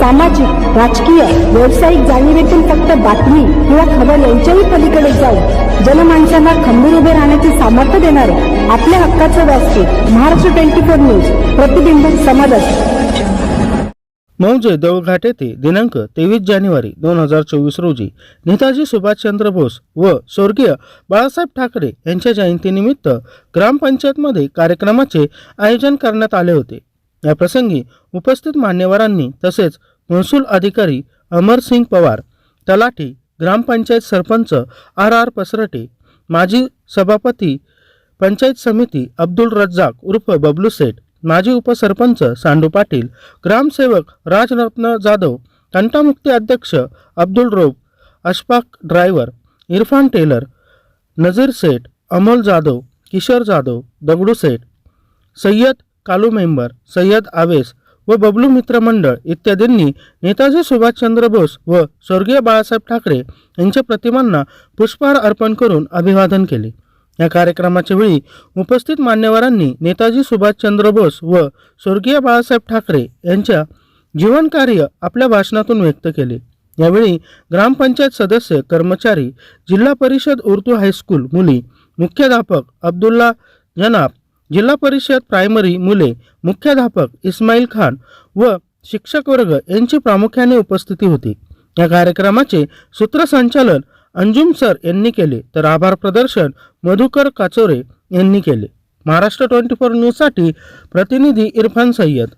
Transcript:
सामाजिक राजकीय व्यावसायिक जाणीवेतून फक्त बातमी किंवा खबर यांच्याही पलीकडे जाऊन जनमानसांना खंबीर उभे राहण्याचे सामर्थ्य देणारे आपल्या हक्काचं व्यासपीठ महाराष्ट्र ट्वेंटी फोर न्यूज प्रतिबिंब समाजात मौजे देवघाट येथे दिनांक तेवीस जानेवारी दोन हजार चोवीस रोजी नेताजी सुभाषचंद्र बोस व स्वर्गीय बाळासाहेब ठाकरे यांच्या जयंतीनिमित्त ग्रामपंचायतमध्ये कार्यक्रमाचे आयोजन करण्यात आले होते. या प्रसंगी उपस्थित मान्यवरांनी तसेच महसूल अधिकारी अमरसिंग पवार तलाठी ग्रामपंचायत सरपंच आर आर पसरटे माजी सभापती पंचायत समिती अब्दुल रज्जाक उर्फ बबलू सेठ माजी उपसरपंच सांडू पाटील ग्रामसेवक राजरत्न जाधव तंटामुक्ती अध्यक्ष Abdul Rob Ashfaq driver Irfan tailor Nazir Seth Amol Jadhav Kishor Jadhav Dagdu Seth Sayyad Kalu member Sayyad Awes व बबलू मित्र मंडळ इत्यादींनी नेताजी सुभाषचंद्र बोस व स्वर्गीय बाळासाहेब ठाकरे यांच्या प्रतिमांना पुष्पहार अर्पण करून अभिवादन केले. या कार्यक्रमाच्या वेळी उपस्थित मान्यवरांनी नेताजी सुभाषचंद्र बोस व स्वर्गीय बाळासाहेब ठाकरे यांच्या जीवनकार्य आपल्या भाषणातून व्यक्त केले. यावेळी ग्रामपंचायत सदस्य कर्मचारी जिल्हा परिषद उर्दू हायस्कूल मुली मुख्याध्यापक अब्दुल्ला जनाब जिल्हा परिषद प्रायमरी मुले मुख्याध्यापक इस्माईल खान व शिक्षक वर्ग यांची प्रामुख्याने उपस्थिती होती. या कार्यक्रमाचे सूत्रसंचालन अंजुम सर यांनी केले. तर आभार प्रदर्शन मधुकर काचोरे यांनी केले. महाराष्ट्र ट्वेंटी फोर न्यूजसाठी प्रतिनिधी इरफान सय्यद.